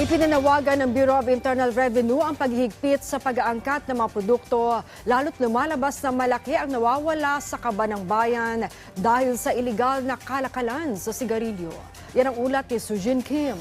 Ipinanawagan ng Bureau of Internal Revenue ang paghihigpit sa pag-aangkat ng mga produkto, lalo't lumalabas na malaki ang nawawala sa kaba ng bayan dahil sa iligal na kalakalan sa sigarilyo. Yan ang ulat ni Sujin Kim.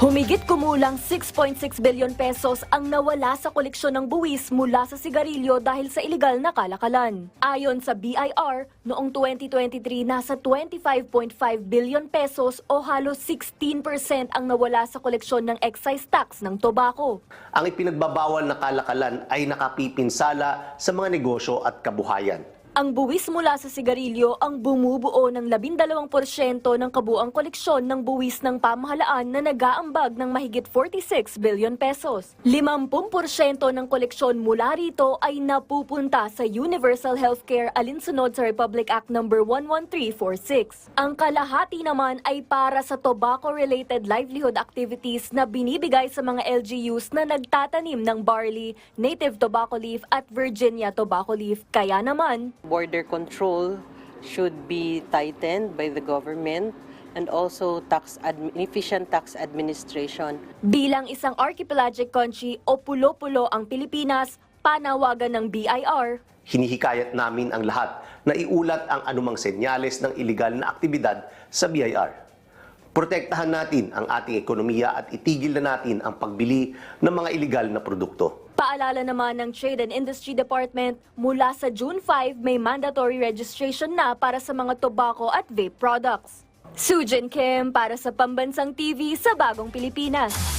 Humigit kumulang 6.6 billion pesos ang nawala sa koleksyon ng buwis mula sa sigarilyo dahil sa iligal na kalakalan. Ayon sa BIR, noong 2023 nasa 25.5 billion pesos o halos 16% ang nawala sa koleksyon ng excise tax ng tobacco. Ang ipinagbabawal na kalakalan ay nakapipinsala sa mga negosyo at kabuhayan. Ang buwis mula sa sigarilyo ang bumubuo ng 12% ng kabuang koleksyon ng buwis ng pamahalaan na nag-aambag ng mahigit 46 billion pesos. 50% ng koleksyon mula rito ay napupunta sa Universal Healthcare alinsunod sa Republic Act No. 11346. Ang kalahati naman ay para sa tobacco-related livelihood activities na binibigay sa mga LGUs na nagtatanim ng barley, native tobacco leaf at Virginia tobacco leaf. Kaya naman, border control should be tightened by the government and also tax efficient tax administration. Bilang isang archipelagic country o pulo-pulo ang Pilipinas, panawagan ng BIR, Hinihikayat namin ang lahat na iulat ang anumang senyales ng iligal na aktibidad sa BIR. Protektahan natin ang ating ekonomiya at itigil na natin ang pagbili ng mga iligal na produkto. Paalala naman ng Trade and Industry Department, mula sa June 5 may mandatory registration na para sa mga tobacco at vape products. Sujin Kim para sa Pambansang TV sa Bagong Pilipinas.